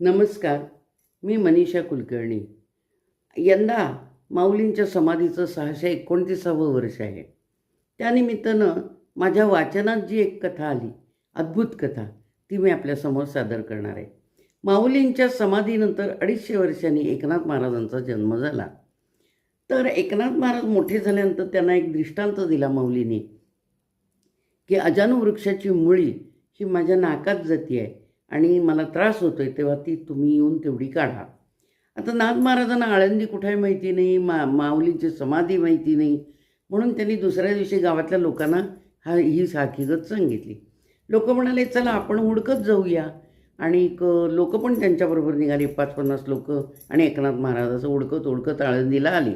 नमस्कार मी मनीषा कुलकर्णी. यंदा माऊलींच्या समाधीचं सहाशे एकोणतीसावं वर्ष आहे. त्यानिमित्तानं माझ्या वाचनात जी एक कथा आली अद्भुत कथा ती मी आपल्यासमोर सादर करणार आहे. माऊलींच्या समाधीनंतर अडीचशे वर्षांनी एकनाथ महाराजांचा जन्म झाला. तर एकनाथ महाराज मोठे झाल्यानंतर त्यांना एक दृष्टांत दिला माऊलीने की अजानू वृक्षाची मुळी ही माझ्या नाकात जाती आहे आणि मला त्रास होतो आहे तेव्हा ती तुम्ही येऊन तेवढी काढा. आता नाथ महाराजांना आळंदी कुठे आहे माहिती नाही मा माऊलींची समाधी माहिती नाही. म्हणून त्यांनी दुसऱ्या दिवशी गावातल्या लोकांना हा ही हकीकत सांगितली लोक म्हणाले चला आपण हुडकत जाऊया. आणि लोक पण त्यांच्याबरोबर निघाली पाच पन्नास लोक आणि एकनाथ महाराजांचं उडकत उडकत आळंदीला आली.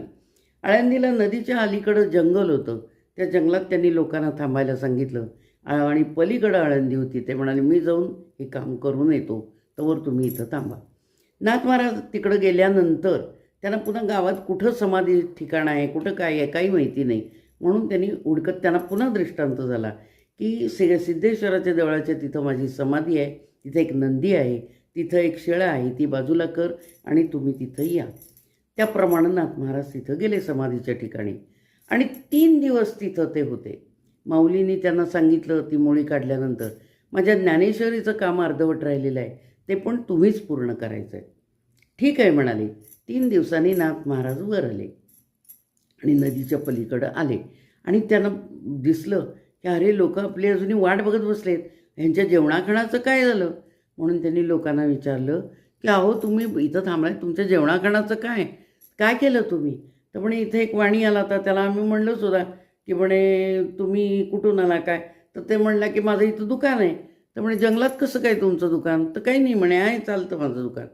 आळंदीला नदीच्या अलीकडं जंगल होतं. त्या जंगलात त्यांनी लोकांना थांबायला सांगितलं. आणि पलीकडं आळंदी होती. ते म्हणाले मी जाऊन हे काम करून येतो. तोवर तुम्ही इथं थांबा. नाथ महाराज तिकडं गेल्यानंतर त्यांना पुन्हा गावात कुठं समाधी ठिकाण आहे कुठं काय आहे काही माहिती नाही. म्हणून त्यांनी उडकत त्यांना पुन्हा दृष्टांत झाला की सि सिद्धेश्वराच्या देवळाच्या तिथं माझी समाधी आहे तिथं एक नंदी आहे तिथं एक शेळा आहे ती बाजूला कर आणि तुम्ही तिथं या. त्याप्रमाणे नाथ महाराज तिथं गेले समाधीच्या ठिकाणी. आणि तीन दिवस तिथं ते होते. माऊलींनी त्यांना सांगितलं ती मोळी काढल्यानंतर. माझ्या ज्ञानेश्वरीचं काम अर्धवट राहिलेलं आहे. ते पण तुम्हीच पूर्ण करायचं आहे ठीक आहे म्हणाले. तीन दिवसांनी नाथ महाराज वर आले. आणि नदीच्या पलीकडं आले. आणि त्यांना दिसलं की अरे लोक आपली अजूनही वाट बघत बसलेत. ह्यांच्या जेवणाखाणाचं काय झालं? म्हणून त्यांनी लोकांना विचारलं की अहो तुम्ही इथं थांबलाय. तुमच्या जेवणाखाणाचं काय? काय केलं तुम्ही? तर म्हणे इथे एक वाणी आला होता. त्याला आम्ही म्हणलो सुद्धा की म्हणे तुम्ही कुठून आला काय? तर ते म्हणला की माझं इथं दुकान आहे. तर म्हणे जंगलात कसं काय तुमचं दुकान? तर काही नाही म्हणे आहे चालतं माझं दुकान.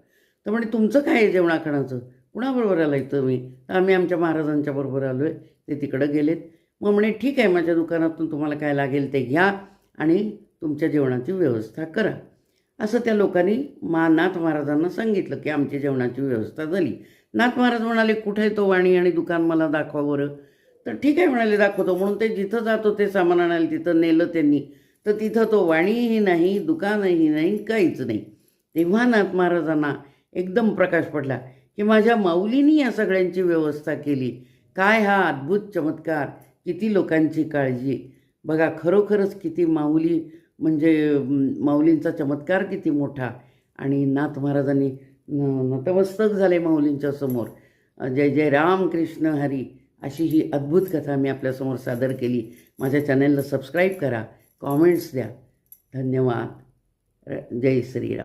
तर म्हणे तुमचं काय आहे जेवणाखाणाचं कुणाबरोबर आला इथं मी? तर आम्ही आमच्या महाराजांच्या बरोबर आलो आहे ते तिकडं गेलेत. मग म्हणे ठीक आहे माझ्या दुकानातून तुम्हाला काय लागेल ते घ्या आणि तुमच्या जेवणाची व्यवस्था करा. असं त्या लोकांनी मा नाथ महाराजांना सांगितलं की आमची जेवणाची व्यवस्था झाली. नाथ महाराज म्हणाले कुठे आहे तो वाणी आणि दुकान मला दाखवा बरं. तर ठीक आहे म्हणाले दाखवतो. म्हणून ते जिथं जातो ते सामान आणायला तिथं नेलं त्यांनी. तर तिथं तो वाणीही नाही दुकानही नाही काहीच नाही. तेव्हा नाथ महाराजांना एकदम प्रकाश पडला की माझ्या माऊलीनी या सगळ्यांची व्यवस्था केली. काय हा अद्भुत चमत्कार किती लोकांची काळजी. बघा खरोखरच किती माऊली म्हणजे माऊलींचा चमत्कार किती मोठा. आणि नाथ महाराजांनी नतमस्तक झाले माऊलींच्या समोर. जय जय राम कृष्ण हरी. अशी ही अद्भुत कथा मी आपल्यासमोर सादर केली. माझ्या चॅनलला सबस्क्राईब करा कॉमेंट्स द्या. धन्यवाद. जय श्रीराम.